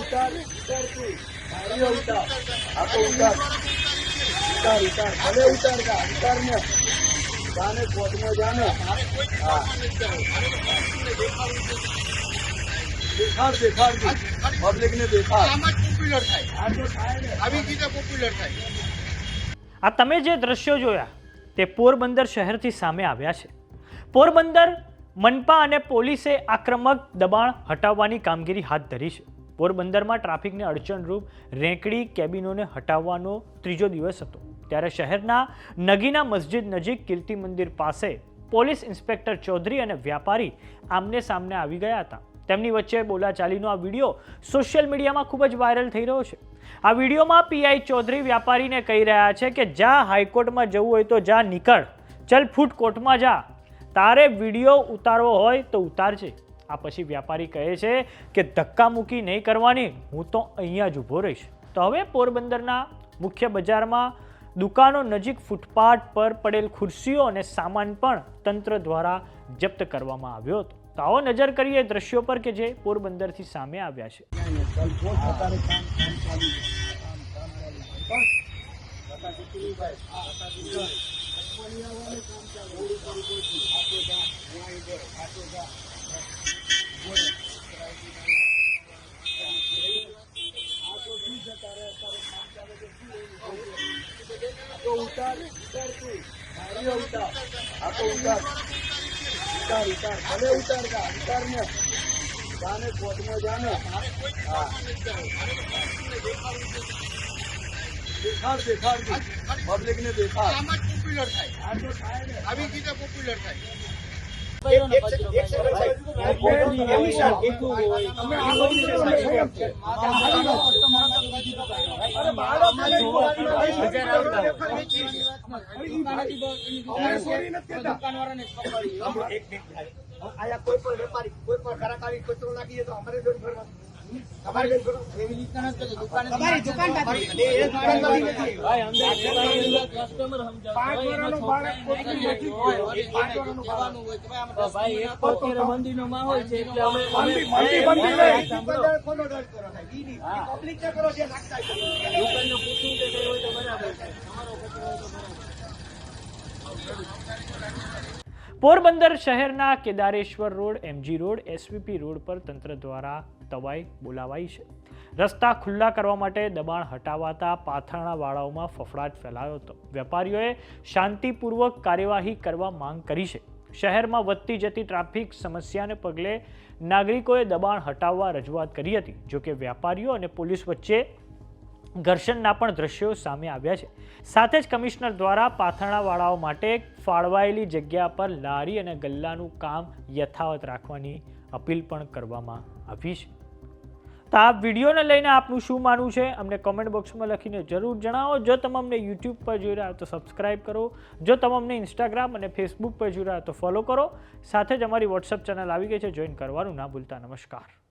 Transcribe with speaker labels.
Speaker 1: ઉતાર ઉતાર તું ગાડીઓ ઉતાર આ ઉતાર ઉતાર ઉતાર ભલે ઉતાર કા ઉતાર ને જાને કોર્ટમાં જાને હા દેખાડ દેખાડ પબ્લિક ને દેખાડ
Speaker 2: આમાં પોપ્યુલર થાય
Speaker 1: આ તો થાય ને
Speaker 2: આવી રીતે પોપ્યુલર થાય
Speaker 3: આ તમે જે દ્રશ્યો જોયા, તે પોરબંદર શહેરથી સામે આવ્યા છે. પોરબંદર મનપા અને પોલીસે આક્રમક દબાણ હટાવવાની કામગીરી હાથ ધરી છે. પોરબંદરમાં ટ્રાફિકને અડચણરૂપ રેંકડી કેબિનોને હટાવવાનો ત્રીજો દિવસ હતો. ત્યારે શહેરના નગીના મસ્જિદ નજીક કીર્તિ મંદિર પાસે પોલીસ ઇન્સ્પેક્ટર ચૌધરી અને વ્યાપારી આમને સામને આવી ગયા હતા. તેમની વચ્ચે બોલાચાલીનો આ વીડિયો સોશિયલ મીડિયામાં ખૂબ જ વાયરલ થઈ રહ્યો છે. આ વિડીયોમાં પીઆઈ ચૌધરી વ્યાપારીને કહી રહ્યા છે કે જા હાઈકોર્ટમાં જવું હોય તો જા, નીકળ. ચલ ફૂટ કોર્ટમાં જા. તારે વીડિયો ઉતારવો હોય તો ઉતારજે. આ પછી વ્યાપારી કહે છે કે ધક્કામુક્કી નહીં કરવાની, હું તો અહીંયા જ ઊભો રહીશ. તો હવે પોરબંદરના મુખ્ય બજારમાં દુકાનો નજીક ફૂટપાથ પર પડેલ ખુરશીઓ અને સામાન પણ તંત્ર દ્વારા જપ્ત કરવામાં આવ્યો હતો. તો આવો નજર કરીએ દ્રશ્યો પર કે જે પોરબંદરથી સામે આવ્યા છે.
Speaker 1: ઉતાર ઉતાર તું ગાડીઓ ઉતાર આ ઉતાર ઉતાર ઉતાર ભલે ઉતાર કા ઉતાર ને. જાને કોર્ટમાં જાને હા દેખાડ દેખાડ પબ્લિક ને દેખાડ
Speaker 2: આમાં પોપ્યુલર થાય
Speaker 1: આ તો થાય ને.
Speaker 2: આવી રીતે પોપ્યુલર થાય.
Speaker 4: કોઈ પણ વેપારી કોઈ પણ ખરાક આવી કચરો નાખી દે તો અમારે જોડે. તમારે બાળક. મંદી- નહીં. ઈ પબ્લિકને કરો જે નાખતા હોય.
Speaker 3: પોરબંદર શહેરના Kedareshwar road MG road SVP road પર તંત્ર દ્વારા તવાઈ બોલાવાઈ છે. રસ્તા ખુલ્લા કરવા માટે દબાણ હટાવાતા પાથરણાવાળાઓમાં ફફડાટ ફેલાયો હતો. વેપારીઓએ શાંતિપૂર્વક કાર્યવાહી કરવા માંગ કરી છે. શહેરમાં વધતી જતી ટ્રાફિક સમસ્યાને પગલે નાગરિકોએ દબાણ હટાવવા રજૂઆત કરી હતી. જોકે વેપારીઓ અને પોલીસ વચ્ચે ઘર્ષણના પણ દ્રશ્યો સામે આવ્યા છે. સાથે જ કમિશનર દ્વારા પાથરણાવાળાઓ માટે ફાળવાયેલી જગ્યા પર લારી અને ગલ્લાનું કામ યથાવત રાખવાની અપીલ પણ કરવામાં આવી છે. તો આ વિડીયોને લઈને આપનું શું માનવું છે? અમને કોમેન્ટ બોક્સમાં લખીને જરૂર જણાવો. જો તમે અમને યુટ્યુબ પર જોઈ રહ્યા તો સબસ્ક્રાઈબ કરો. જો તમે અમને ઇન્સ્ટાગ્રામ અને ફેસબુક પર જોઈ રહ્યા તો ફોલો કરો. સાથે જ અમારી વોટ્સઅપ ચેનલ આવી ગઈ છે. જોઈન કરવાનું ના ભૂલતા. નમસ્કાર.